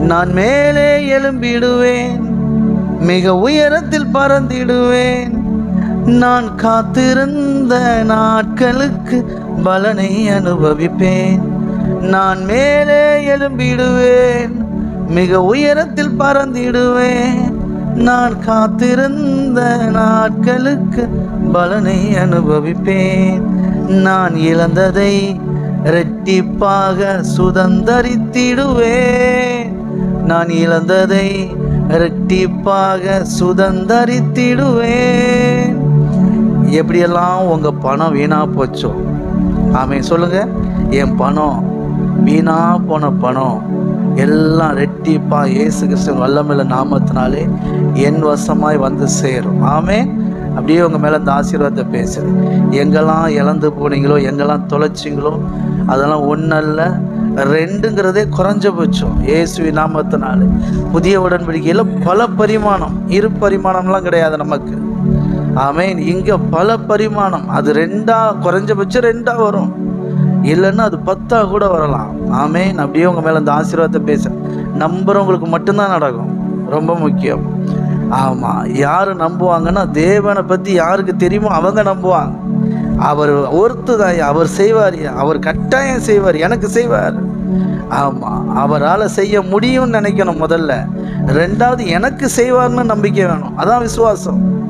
நான் மேலே எழும்பிடுவேன் மிக உயரத்தில் பறந்திடுவேன். நான் காத்திருந்த நாட்களுக்கு பலனை அனுபவிப்பேன். நான் மேலே எழும்பிடுவேன் மிக உயரத்தில் பறந்திடுவேன். நான் காத்திருந்த நாட்களுக்கு பலனை அனுபவிப்பேன். நான் இழந்ததை இரட்டிப்பாக சுதந்தரித்திடுவேன். நான் இழந்ததை இரட்டிப்பாக சுதந்தரித்திடுவேன். எப்படியெல்லாம் உங்க பணம் வீணா போச்சோ? ஆமே சொல்லுங்க. என் பணம் வீணா போன பணம். எல்லாம் ரெட்டிப்பா இயேசு கிறிஸ்துவின் வல்லமில்ல நாமத்தினாலே என் வசமாய் வந்து சேரும். ஆமே அப்படியே உங்க மேல இந்த ஆசீர்வாதத்தை பேசுது எங்கெல்லாம் இழந்து போனீங்களோ எங்கெல்லாம் தொலைச்சிங்களோ அதெல்லாம் ஒன்றல்ல ரெண்டுங்கிறதே குறைஞ்சபட்சம் இயேசுவி நாமத்தினால. புதிய உடன்படிக்கையில் பல பரிமாணம். இரு பரிமாணம்லாம் கிடையாது நமக்கு. ஆமேன். இங்கே பல பரிமாணம். அது ரெண்டா குறைஞ்சபட்சம் ரெண்டாக வரும். இல்லைன்னா அது பத்தா கூட வரலாம். ஆமேன். அப்படியே உங்கள் மேலே அந்த ஆசீர்வாதத்தை பேச. நம்புறவங்களுக்கு மட்டும்தான் நடக்கும். ரொம்ப முக்கியம். ஆமாம் யார் நம்புவாங்கன்னா தேவனை பற்றி யாருக்கு தெரியுமோ அவங்க நம்புவாங்க. அவர் ஒருத்ததான் அவர் செய்வார் அவர் கட்டாயம் செய்வார் எனக்கு செய்வார். ஆமாம் அவரால் செய்ய முடியும்னு நினைக்கணும் முதல்ல. ரெண்டாவது எனக்கு செய்வார்னு நம்பிக்கை வேணும். அதான் விசுவாசம்.